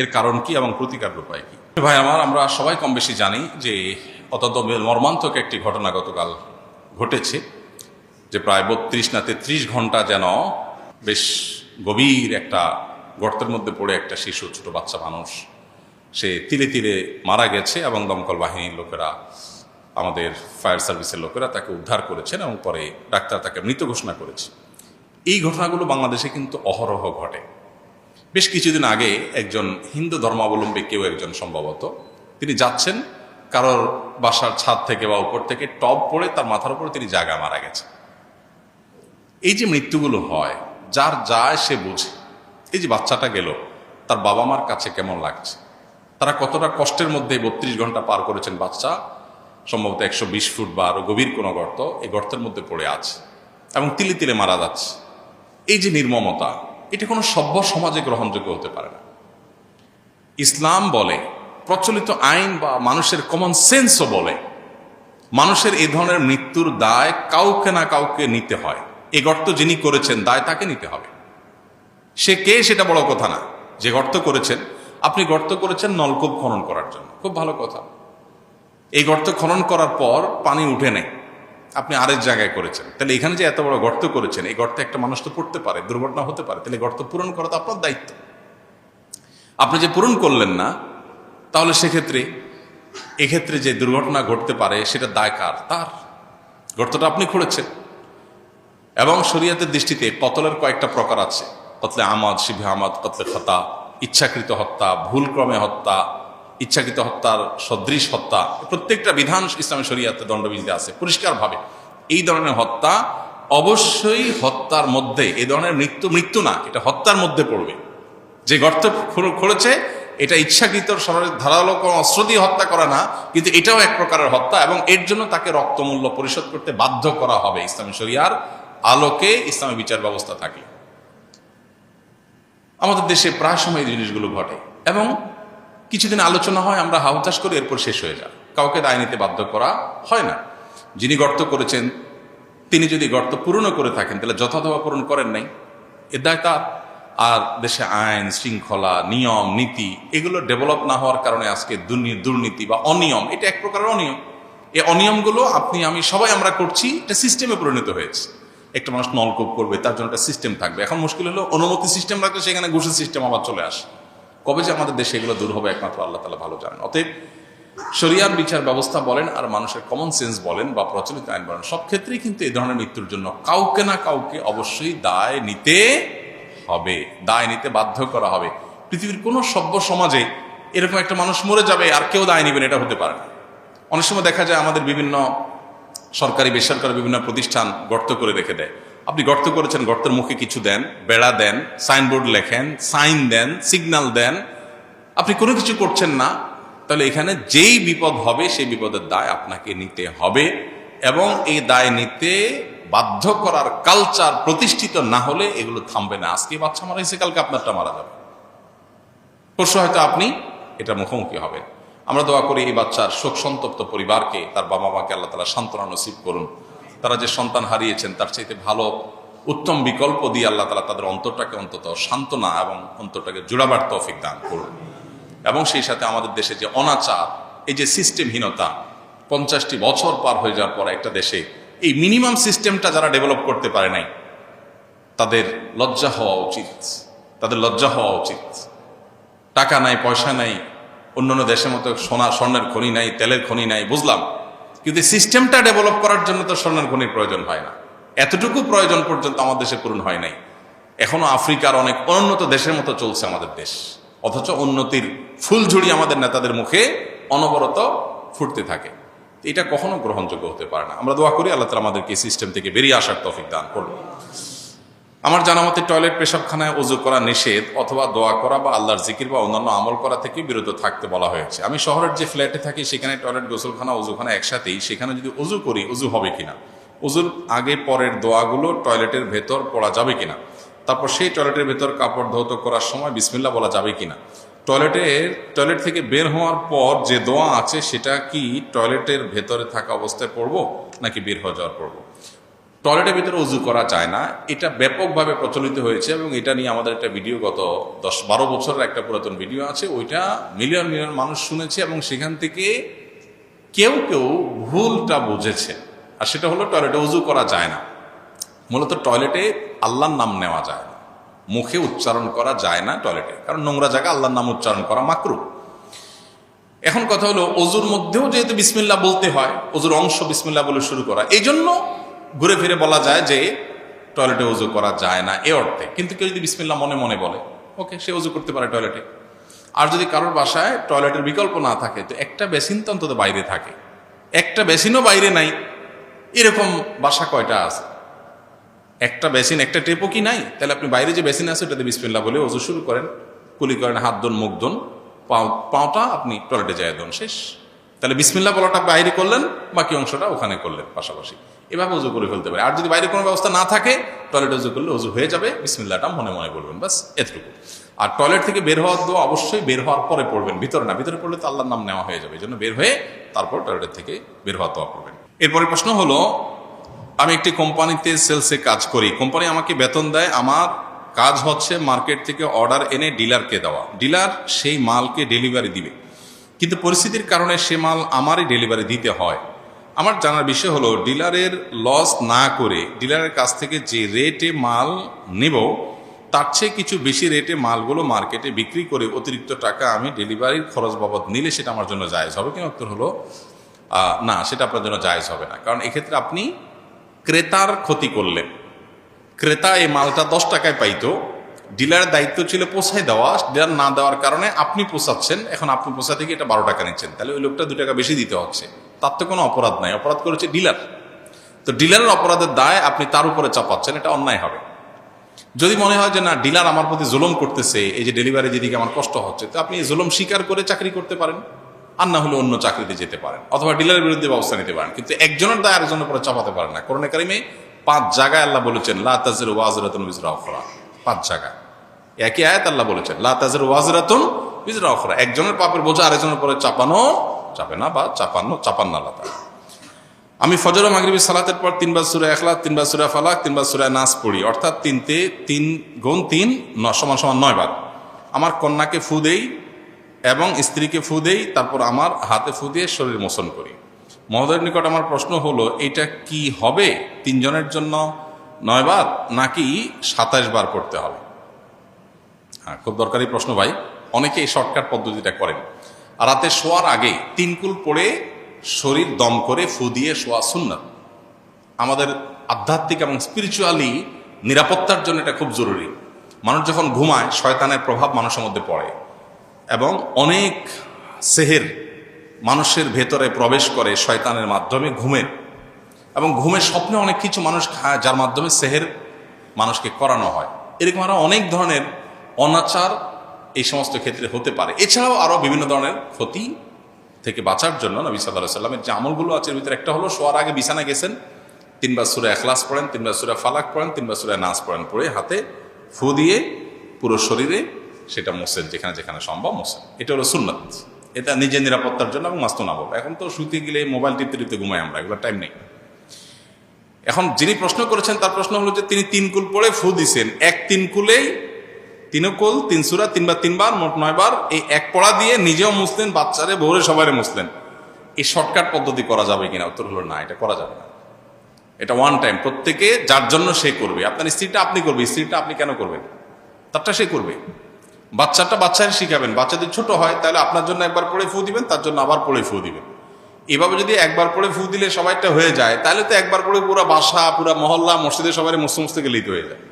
এর কারণ কি এবং প্রতিকার উপায় কি? ভাই আমার, আমরা সবাই কম বেশি জানি যে অত্যন্ত মর্মান্তক একটি ঘটনা গতকাল ঘটেছে, যে প্রায় বত্রিশ না তেত্রিশ ঘণ্টা যেন বেশ গভীর একটা গর্তের মধ্যে পড়ে একটা শিশু, ছোট বাচ্চা মানুষ, সে তিলে তিলে মারা গেছে এবং দমকল বাহিনীর লোকেরা, আমাদের ফায়ার সার্ভিসের লোকেরা তাকে উদ্ধার করেছেন এবং পরে ডাক্তার তাকে মৃত ঘোষণা করেছে। এই ঘটনাগুলো বাংলাদেশে কিন্তু অহরহ ঘটে। বেশ কিছুদিন আগে একজন হিন্দু ধর্মাবলম্বী কেউ একজন সম্ভবত, তিনি যাচ্ছেন, কারোর বাসার ছাদ থেকে বা উপর থেকে টপ পড়ে তার মাথার উপরে তিনি জায়গা মারা গেছে এই যে মৃত্যুগুলো হয়, যার যায় সে বুঝে, এই যে বাচ্চাটা গেল, তার বাবা মার কাছে কেমন লাগছে? তারা কতটা কষ্টের মধ্যে বত্রিশ ঘণ্টা পার করেছেন বাচ্চা? সম্ভবত একশো বিশ ফুট বা আরও গভীর কোনো গর্ত, এই গর্তের মধ্যে পড়ে আছে এবং তিলে তিলে মারা যাচ্ছে। এই যে নির্মমতা এটা কোনো সভ্য সমাজে গ্রহণযোগ্য হতে পারে না। ইসলাম বলে, প্রচলিত আইন বা মানুষের কমন সেন্সও বলে, মানুষের এই ধরনের মৃত্যুর দায় কাউকে না কাউকে নিতে হয়। এ গর্ত যিনি করেছেন, দায় তাকে নিতে হবে। সে কে সেটা বড় কথা না। যে গর্ত করেছেন, আপনি গর্ত করেছেন নলকূপ খনন করার জন্য। খুব ভালো কথা। এই গর্ত খনন করার পর পানি উঠে নেই। আপনি আরেক জায়গায় করেছেন। তাহলে এখানে যে এত বড় গর্ত করেছেন, এই গর্তে একটা মানুষ তো পড়তে পারে, দুর্ঘটনা হতে পারে, তাহলে গর্ত পূরণ করা তো আপনার দায়িত্ব। আপনি যে পূরণ করলেন না, তাহলে সেক্ষেত্রে, এক্ষেত্রে যে দুর্ঘটনা ঘটতে পারে, সেটা দায় কার? তার। গর্তটা আপনি খুঁড়েছেন। এবং শরীয়তের দৃষ্টিতে কতলের কয়েকটা প্রকার আছে। কতলে আমাদ শিবে আমাদ কতলে খতা, ইচ্ছাকৃত হত্যা, ভুলক্রমে হত্যা ইচ্ছাকৃত হত্যার সদৃশ হত্যা। প্রত্যেকটা বিধান ইসলামী শরীয়তে দণ্ডবিধিতে আছে, পরিষ্কারভাবে। এই ধরনের হত্যা অবশ্যই হত্যার মধ্যে, এই ধরনের মৃত্যু মৃত্যু না, এটা হত্যার মধ্যে পড়বে। যে গর্ত খোঁড়েছে, এটা ইচ্ছাকৃত ধারালো কোনো অস্ত্র দিয়ে হত্যা করা না, কিন্তু এটাও এক প্রকারের হত্যা এবং এর জন্য তাকে রক্তমূল্য পরিশোধ করতে বাধ্য করা হবে ইসলামী শরিয়ার আলোকে ইসলামী বিচার ব্যবস্থা থাকে আমাদের দেশে প্রায় সময় জিনিসগুলো ঘটে এবং কিছুদিন আলোচনা হয়, আমরা হাউতাস করি, এরপর শেষ হয়ে যায়। কাউকে দায় নিতে বাধ্য করা হয় না। যিনি গর্ত করেছেন, তিনি যদি গর্ত পূরণও করে থাকেন, তাহলে যথাযথ পূরণ করেন নাই। এর দায় তার। আর দেশে আইন, শৃঙ্খলা, নিয়ম, নীতি, এগুলো ডেভেলপ না হওয়ার কারণে আজকে দুর্নীতি বা অনিয়ম, এটা এক প্রকারের অনিয়ম। এই অনিয়মগুলো আপনি, আমি, সবাই আমরা করছি, এটা সিস্টেমে পরিণত হয়েছে। একটা মানুষ নলকূপ করবে, তার জন্য একটা সিস্টেম থাকবে। এখন মুশকিল হলো, অনুমতি সিস্টেম রাখলে সেখানে ঘুষের সিস্টেম আবার চলে আসে। কবে যে আমাদের দেশে এগুলো দূর হবে একমাত্র আল্লাহ তালা ভালো জানেন। অতএব শরিয়ার বিচার ব্যবস্থা বলেন আর মানুষের কমন সেন্স বলেন বা প্রচলিত আইন বলেন, সব ক্ষেত্রেই কিন্তু এই ধরনের মৃত্যুর জন্য কাউকে না কাউকে অবশ্যই দায় নিতে হবে, দায় নিতে বাধ্য করা হবে। পৃথিবীর কোনো সভ্য সমাজে এরকম একটা মানুষ মরে যাবে আর কেউ দায় নেবেন এটা হতে পারে না। অনেক সময় দেখা যায় আমাদের বিভিন্ন সরকারি, বেসরকারি বিভিন্ন প্রতিষ্ঠান গর্ত করে রেখে দেয়। আপনি গর্ত করেছেন, গর্তের মুখে কিছু দেন, বেড়া দেন, সাইনবোর্ড লেখেন, সাইন দেন সিগন্যাল দেন। আপনি কোনো কিছু করছেন না, তাহলে এখানে যেই বিপদ হবে, সেই বিপদের দায় আপনাকে নিতে হবে এবং এই দায় নিতে বাধ্য করার কালচার প্রতিষ্ঠিত না হলে এগুলো থামবে না। আজকে বাচ্চা মারা গেছে, কালকে আপনারটা মারা যাবে। পরশু হয়তো আপনি এটা মুখোমুখি হবেন। আমরা দোয়া করি এই বাচ্চার শোক সন্তপ্ত পরিবারকে, তার বাবা মাকে আল্লাহ তালা সান্ত্বনা নসিব করুন। তারা যে সন্তান হারিয়েছেন, তার চাইতে ভালো উত্তম বিকল্প দিয়ে আল্লাহ তালা তাদের অন্তরটাকে অন্তত সান্ত্বনা এবং অন্তরটাকে জোড়াবার তৌফিক দান করুন। এবং সেই সাথে আমাদের দেশে যে অনাচার, এই যে সিস্টেমহীনতা, পঞ্চাশটি বছর পার হয়ে যাওয়ার পর একটা দেশে এই মিনিমাম সিস্টেমটা যারা ডেভেলপ করতে পারে নাই, তাদের লজ্জা হওয়া উচিত। তাদের লজ্জা হওয়া উচিত। টাকা নাই, পয়সা নাই, অন্যান্য দেশের মতো সোনা, স্বর্ণের খনি নাই, তেলের খনি নাই, বুঝলাম। কিন্তু সিস্টেমটা ডেভেলপ করার জন্য তো স্বর্ণের খনির প্রয়োজন হয় না। এতটুকু প্রয়োজন পর্যন্ত আমাদের দেশে পূরণ হয় নাই। এখনও আফ্রিকার অনেক অনুন্নত দেশের মতো চলছে আমাদের দেশ। অথচ উন্নতির ফুলঝুড়ি আমাদের নেতাদের মুখে অনবরত ফুটতে থাকে। এটা কখনো গ্রহণযোগ্য হতে পারে না। আমরা দোয়া করি আল্লাহ তালা আমাদেরকে সিস্টেম থেকে বেরিয়ে আসার তফিক দান করব আমার জানা মতে টয়লেট পেশাবখানায় অজু করা নিষেধ অথবা দোয়া করা বা আল্লাহর জিকির বা অন্যান্য আমল করা থেকে বিরত থাকতে বলা হয়েছে। আমি শহরের যে ফ্ল্যাটে থাকি, সেখানে টয়লেট, গোসলখানা অজুখানা একসাথেই, সেখানে যদি অজু করি অজু হবে কিনা? অজুর আগে পরের দোয়াগুলো টয়লেটের ভেতর পড়া যাবে কিনা? তারপর সেই টয়লেটের ভেতর কাপড় ধৌত করার সময় বিসমিল্লা বলা যাবে কিনা? টয়লেটের টয়লেট থেকে বের হওয়ার পর যে দোয়া আছে, সেটা কি টয়লেটের ভেতরে থাকা অবস্থায় পড়ব নাকি বের হয়ে যাওয়ার পড়ব? টয়লেটের ভিতরে উজু করা যায় না। এটা ব্যাপকভাবে প্রচলিত হয়েছে এবং এটা নিয়ে আমাদের একটা ভিডিও গত দশ বারো বছরের একটা পুরাতন ভিডিও আছে। ওইটা মিলিয়ন মিলিয়ন মানুষ শুনেছে এবং সেখান থেকে কেউ কেউ ভুলটা বুঝেছে। আর সেটা হলো টয়লেটে উজু করা যায় না। মূলত টয়লেটে আল্লাহর নাম নেওয়া যায় না। মুখে উচ্চারণ করা যায় না টয়লেটে। কারণ নোংরা জায়গা আল্লাহর নাম উচ্চারণ করা মাকরু। এখন কথা হলো অজুর মধ্যেও যেহেতু বিসমিল্লা বলতে হয় অজুর অংশ বিসমিল্লা বলে শুরু করা। এই জন্য ঘুরে ফিরে বলা যায় যে টয়লেটে উজু করা যায় না এ অর্থে। কিন্তু কেউ যদি বিসমিল্লা মনে মনে বলে, ওকে, সে উজু করতে পারে টয়লেটে। আর যদি কারোর বাসায় টয়লেটের বিকল্প না থাকে, তো একটা বেসিন তো অন্তত বাইরে থাকে। একটা বেসিনও বাইরে নাই। এরকম বাসা কয়টা আছে? একটা বেসিন, একটা টেপও কি নাই? তাহলে আপনি বাইরে যে বেসিন আছে, ওটাতে বিসমিল্লা বলে ওজু শুরু করেন। কুলি করেন, হাত দন মুখ দন পাও পাওটা আপনি টয়লেটে যায় দন শেষ। তাহলে বিসমিল্লা বলাটা বাইরে করলেন, বাকি অংশটা ওখানে করলেন পাশাপাশি। এভাবে উজু করে ফেলতে পারে। আর যদি বাইরে কোনো ব্যবস্থা না থাকে টয়লেট উজু করলে উজু হয়ে যাবে বিসমিল্লাটা মনে মনে বলবেন বাস এতটুকু। আর টয়লেট থেকে বের হওয়ার দোয়া অবশ্যই বের হওয়ার পরে পড়বেন, ভিতরে না, ভিতরে পড়লে তো আল্লাহর নাম নেওয়া হয়ে যাবে এই জন্য বের হয়ে তারপর টয়লেট থেকে বের হওয়ার দোয়া করবেন এরপরে প্রশ্ন হলো, আমি একটি কোম্পানিতে সেলসে কাজ করি, কোম্পানি আমাকে বেতন দেয়, আমার কাজ হচ্ছে মার্কেট থেকে অর্ডার এনে ডিলারকে দেওয়া। ডিলার সেই মালকে ডেলিভারি দিবে। কিন্তু পরিস্থিতির কারণে সে মাল আমারই ডেলিভারি দিতে হয়। আমার জানার বিষয় হলো, ডিলারের লস না করে ডিলারের কাছ থেকে যে রেটে মাল নেব, তার চেয়ে কিছু বেশি রেটে মালগুলো মার্কেটে বিক্রি করে অতিরিক্ত টাকা আমি ডেলিভারির খরচ বাবদ নিলে সেটা আমার জন্য জায়জ হবে। কিনা উত্তর হলো না, সেটা আপনার জন্য জায়জ হবে না। কারণ এক্ষেত্রে আপনি ক্রেতার ক্ষতি করলেন। ক্রেতা এই মালটা দশ টাকায় পাইতো ডিলারের দায়িত্ব ছিল পোষায় দেওয়া, ডিলার না দেওয়ার কারণে আপনি পোষাচ্ছেন এখন আপনি পোষা থেকে এটা বারো টাকা নিচ্ছেন। তাহলে ওই লোকটা দু টাকা বেশি দিতে হচ্ছে। তার তো কোনো অপরাধ নাই, অপরাধ করেছে ডিলার। তো ডিলারের অপরাধের দায় আপনি তার উপরে চাপাচ্ছেন, এটা অন্যায় হবে। যদি মনে হয় যে না, ডিলার আমার প্রতি জুলুম করতেছে, এই যে ডেলিভারি যেদিকে আমার কষ্ট হচ্ছে, তো আপনি এই জুলুম স্বীকার করে চাকরি করতে পারেন, আর না হলে অন্য চাকরিতে যেতে পারেন, অথবা ডিলারের বিরুদ্ধে ব্যবস্থা নিতে পারেন। কিন্তু একজনের দায় আরেকজনের উপরে চাপাতে পারেন না। করোনা কারিমে পাঁচ জায়গায় আল্লাহ বলেছেন, লা তাজের ওয়াজরাতুন বিজরা পাঁচ জায়গা। একই আয়াত আল্লাহ বলেছেন, লা তাজের ওয়াজরাতুন বিজরা অখরা একজনের পাপের বোঝা আরেকজনের পরে চাপানো চাপে না বা চাপানো, চাপান না আল্লাহ আমি ফজর মাগরিবি সালাতের পর তিনবার সুরা এখলাস তিনবার সুরা ফালাক, তিনবার সুরা নাস পড়ি। অর্থাৎ তিনতে তিন গুণ তিন, ন সমান সমান নয় বার। আমার কন্যাকে ফু দেই এবং স্ত্রীকে ফু দেই, তারপর আমার হাতে ফু দিয়ে শরীর মোচন করি। মহোদয়ের নিকট আমার প্রশ্ন হলো এটা কি হবে তিনজনের জন্য? নয় বার নাকি সাতাশ বার করতে হবে। হ্যাঁ খুব দরকারি প্রশ্ন ভাই। অনেকে এই শর্টকাট পদ্ধতিটা করেন। আর রাতে শোয়ার আগে তিনকুল পড়ে শরীর দম করে ফু দিয়ে শোয়া সুন্নাত। আমাদের আধ্যাত্মিক এবং স্পিরিচুয়ালি নিরাপত্তার জন্য এটা খুব জরুরি। মানুষ যখন ঘুমায়, শয়তানের প্রভাব মানুষের মধ্যে পড়ে এবং অনেক সেহের মানুষের ভেতরে প্রবেশ করে শয়তানের মাধ্যমে ঘুমের এবং ঘুমের স্বপ্নে অনেক কিছু মানুষ খায় যার মাধ্যমে সেহের মানুষকে করানো হয়। এরকম আরও অনেক ধরনের অনাচার এই সমস্ত ক্ষেত্রে হতে পারে। এছাড়াও আরও বিভিন্ন ধরনের ক্ষতি থেকে বাঁচার জন্য নবী সাল্লাহ সাল্লামের যে আমলগুলো আছে এর ভিতরে একটা হলো, শোয়ার আগে বিছানা গেছেন, তিনবার সুরে এখলাস পড়েন, তিনবার সুরে ফালাক পড়েন, তিনবার সুরে নাচ পড়েন, পড়ে হাতে ফু দিয়ে পুরো শরীরে সেটা মোসেন, যেখানে যেখানে সম্ভব মোসেন। এটা হলো সুন্নত। এটা নিজের নিরাপত্তার জন্য এবং মাস্ত না এখন তো শুতে গেলে মোবাইল টিপতে টিপতে ঘুমাই আমরা এগুলো টাইম নেই। এখন যিনি প্রশ্ন করেছেন, তার প্রশ্ন হলো যে তিনি তিন কুল পড়ে ফু দিছেন। এক তিন কুলেই তিনকুল তিন সুরা তিনবার তিনবার, মোট নয়বার এই এক পড়া দিয়ে নিজেও মুসলেন বাচ্চারে, বউরে সবাই মুসলেন এই শর্টকাট পদ্ধতি করা যাবে কিনা? উত্তর হলো না, এটা করা যাবে না। এটা ওয়ান টাইম প্রত্যেকে যার জন্য সে করবে। আপনার স্ত্রীটা আপনি করবে স্ত্রীটা আপনি কেন করবেন? তারটা সে করবে। বাচ্চাটা বাচ্চারে শিখাবেন। বাচ্চা যদি ছোট হয়, তাহলে আপনার জন্য একবার পড়ে ফু দিবেন, তার জন্য আবার পড়ে ফু দিবেন। এভাবে যদি একবার পরে ফু দিলে সবাইটা হয়ে যায়, তাহলে তো একবার পরে পুরো বাসা, পুরো মহল্লা, মসজিদে সবাই মুসতে মুসতে গেলেই তো হয়ে যায়।